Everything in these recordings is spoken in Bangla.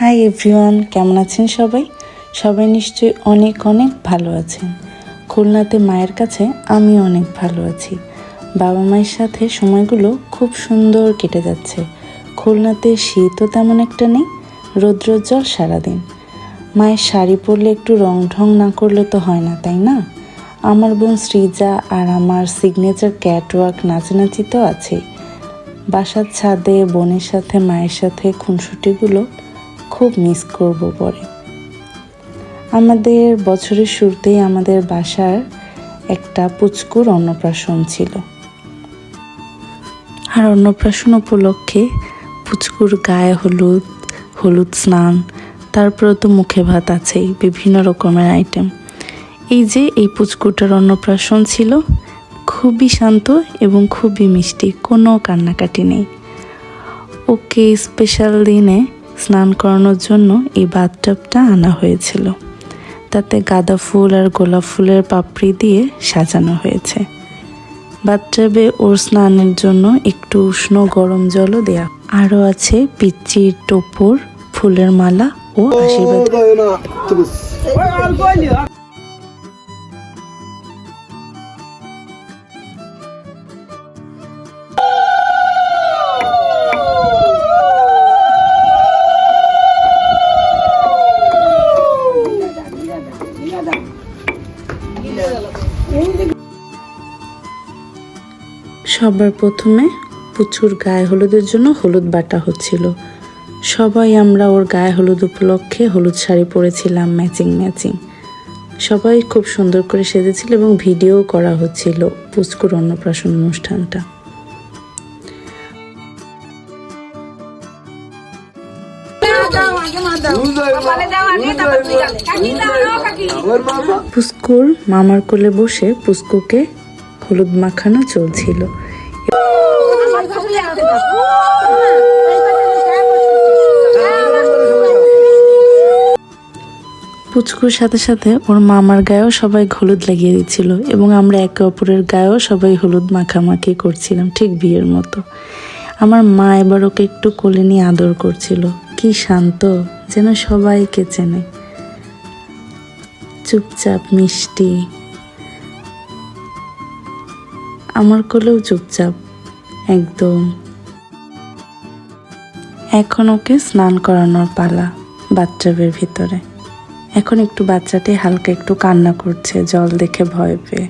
হাই এভরিওয়ান, কেমন আছেন সবাই? সবাই নিশ্চয়ই অনেক অনেক ভালো আছেন। খুলনাতে মায়ের কাছে আমি অনেক ভালো আছি। বাবা মায়ের সাথে সময়গুলো খুব সুন্দর কেটে যাচ্ছে। খুলনাতে শীতও তেমন একটা নেই, রৌদ্রোজ্জ্বল সারাদিন। মায়ের শাড়ি পরলে একটু রং ঢং না করলে তো হয় না, তাই না? আমার বোন সৃজা আর আমার সিগনেচার ক্যাটওয়ার্ক নাচানাচি তো আছেই। বাসার ছাদে, বোনের সাথে, মায়ের সাথে খুনসুটিগুলো খুব মিস করব পরে। আমাদের বছরের শুরুতেই আমাদের বাসার একটা পুচকুর অন্নপ্রাশন ছিল। আর অন্নপ্রাশন উপলক্ষে পুচকুর গায়ে হলুদ হলুদ স্নান তারপরে তো মুখে ভাত আছেই, বিভিন্ন রকমের আইটেম এই যে এই পুচকুটার অন্নপ্রাশন ছিল, খুবই শান্ত এবং খুবই মিষ্টি, কোনো কান্নাকাটি নেই। ওকে স্পেশাল দিনে স্নান করানোর জন্য এই বাথটাবটা আনা হয়েছিল। তাতে গাঁদা ফুল আর গোলাপ ফুলের পাপড়ি দিয়ে সাজানো হয়েছে। বাথটাবে ওর স্নানের জন্য একটু উষ্ণ গরম জলও দেয়া। আরও আছে পিচ্চির টোপর, ফুলের মালা ও আশীর্বাদ। সবার প্রথমে পুচুর গায়ে হলুদের জন্য হলুদ বাটা হচ্ছিল। সবাই আমরা ওর গায়ে হলুদ উপলক্ষে হলুদ শাড়ি পরেছিলাম, ম্যাচিং ম্যাচিং। সবাই খুব সুন্দর করে সেজেছিল এবং ভিডিও করা হচ্ছিল পুচকুর অন্নপ্রাশন অনুষ্ঠানটা। পুস্কুর মামার কোলে বসে পুস্কুকে হলুদ মাখানো চলছিল। পুচকুর সাথে সাথে ওর মামার গায়েও সবাই হলুদ লাগিয়ে দিচ্ছিল এবং আমরা একে অপরের গায়েও সবাই হলুদ মাখামাখি করছিলাম ঠিক বিয়ের মতো। আমার মা এবার ওকে একটু কোলে নিয়ে আদর করছিল। কি শান্ত, যেন সবাইকে চেনে। চুপচাপ মিষ্টি আমার কোলেও চুপচাপ, একদম। এখন ওকে স্নান করানোর পালা বাচ্চাবের ভিতরে। এখন একটু বাচ্চাটি হালকা একটু কান্না করছে, জল দেখে ভয় পেয়ে।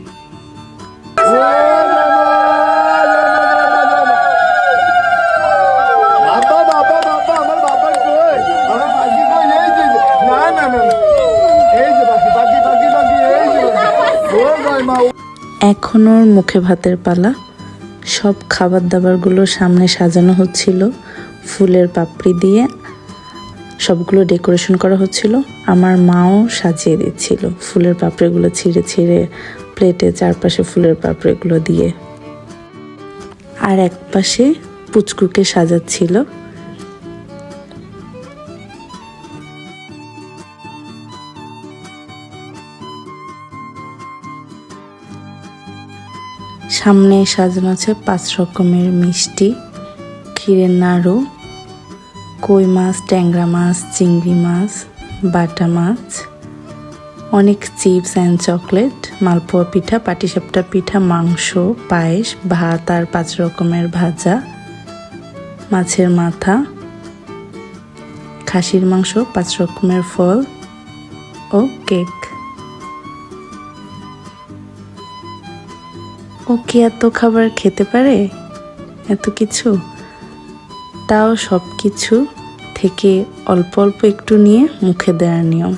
বাজি বাজি বাজি বাজি এই যে বাজি ও ভাই মা এখন ওর মুখে ভাতের পালা। সব খাবার দাবারগুলো সামনে সাজানো হচ্ছিল। ফুলের পাপড়ি দিয়ে সবগুলো ডেকোরেশন করা হচ্ছিল। আমার মাও সাজিয়ে দিচ্ছিল ফুলের পাপড়িগুলো ছিঁড়ে ছিঁড়ে প্লেটে চারপাশে ফুলের পাপড়িগুলো দিয়ে। আর এক পাশে পুচকুকে সাজাচ্ছিল। সামনে সাজানো আছে পাঁচ রকমের মিষ্টি ক্ষীরের নাড়ু, কই মাছ, ট্যাংরা মাছ, চিংড়ি মাছ, বাটা মাছ, অনেক চিপস অ্যান্ড চকলেট, মালপোয়া পিঠা, পাটিসাপটা পিঠা, মাংস, পায়েস, ভাত আর পাঁচ রকমের ভাজা, মাছের মাথা, খাসির মাংস, পাঁচ রকমের ফল ও কেক। ও কি এত খাবার খেতে পারে? এত কিছু? তাও সব কিছু থেকে অল্প অল্প একটু নিয়ে মুখে দেওয়ার নিয়ম।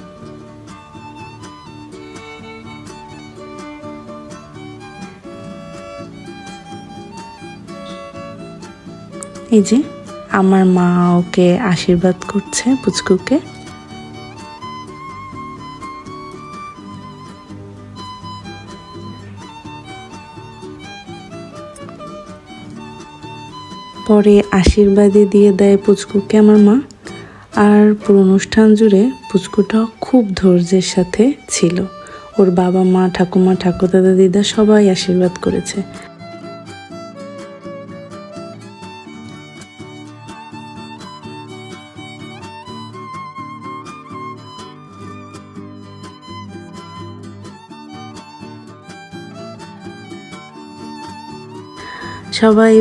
এই যে, আমার মা ওকে আশীর্বাদ করছে পুচকুকে। পরে আশীর্বাদে দিয়ে দেয় পুচকুকে আমার মা। আর পুরো অনুষ্ঠান জুড়ে পুচকুটা খুব ধৈর্যের সাথে ছিল। ওর বাবা, মা, ঠাকুমা, ঠাকুরদাদা, দিদা সবাই আশীর্বাদ করেছে। সবাই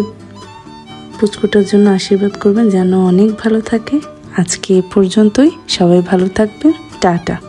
পুচকুটার জন্য আশীর্বাদ করবেন যেন অনেক ভালো থাকে। আজকে এ পর্যন্তই। সবাই ভালো থাকবেন। টাটা।